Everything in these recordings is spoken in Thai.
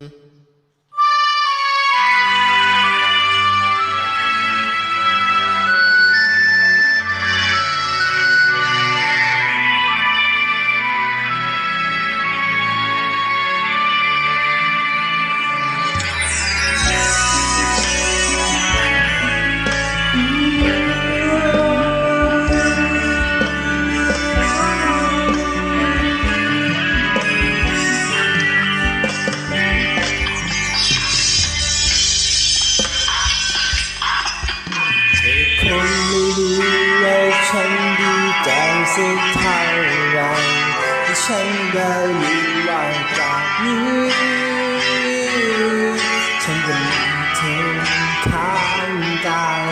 Mm-hmm. ฉันยังเธอข้างกาย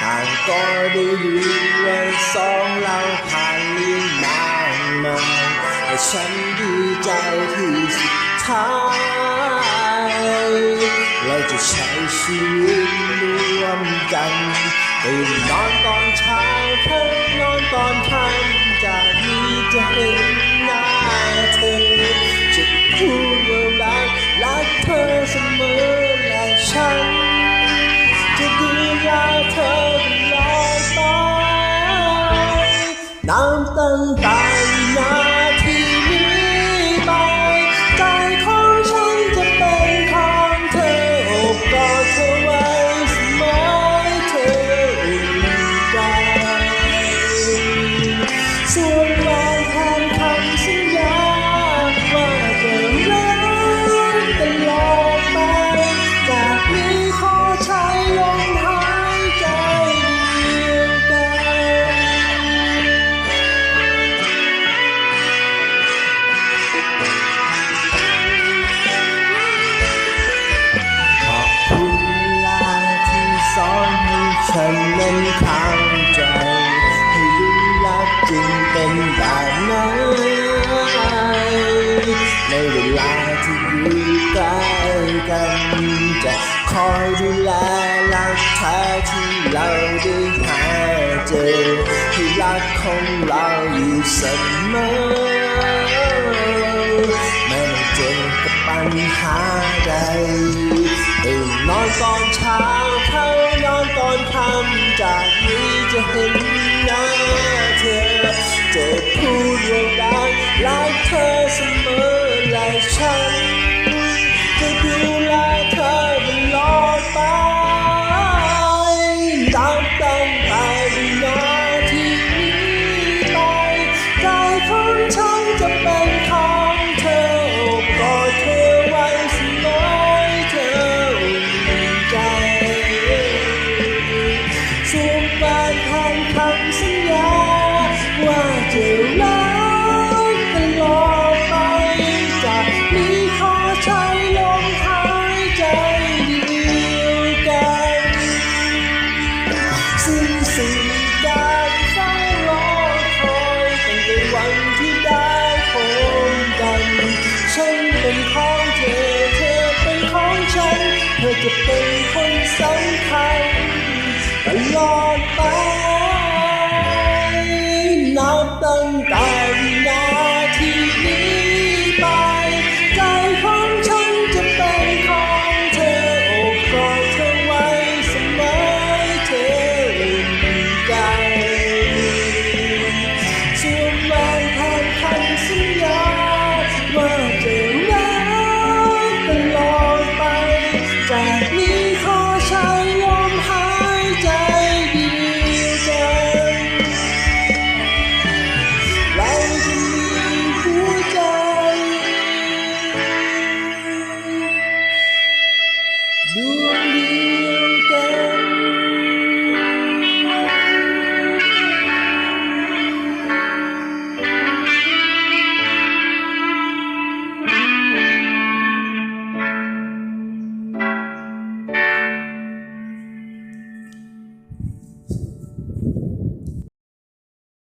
ต่างก็ได้อยู่ว่าสองเราผ่านมามากมายแต่ฉันดีใจที่สุดท้ายเราจะใช้ชีวิตร่วมกันตื่นนอนตอนเช้าเธอนอนตอนค่ำจะกนี้ 等等待。 ที่เราได้หาเจอที่รักของเราอยู่เสมอไม่เจอปัญหาใดตื่นนอนตอนเช้าเข้านอนตอนค่ำจากนี้จะเห็น สิ้นสิ่งใด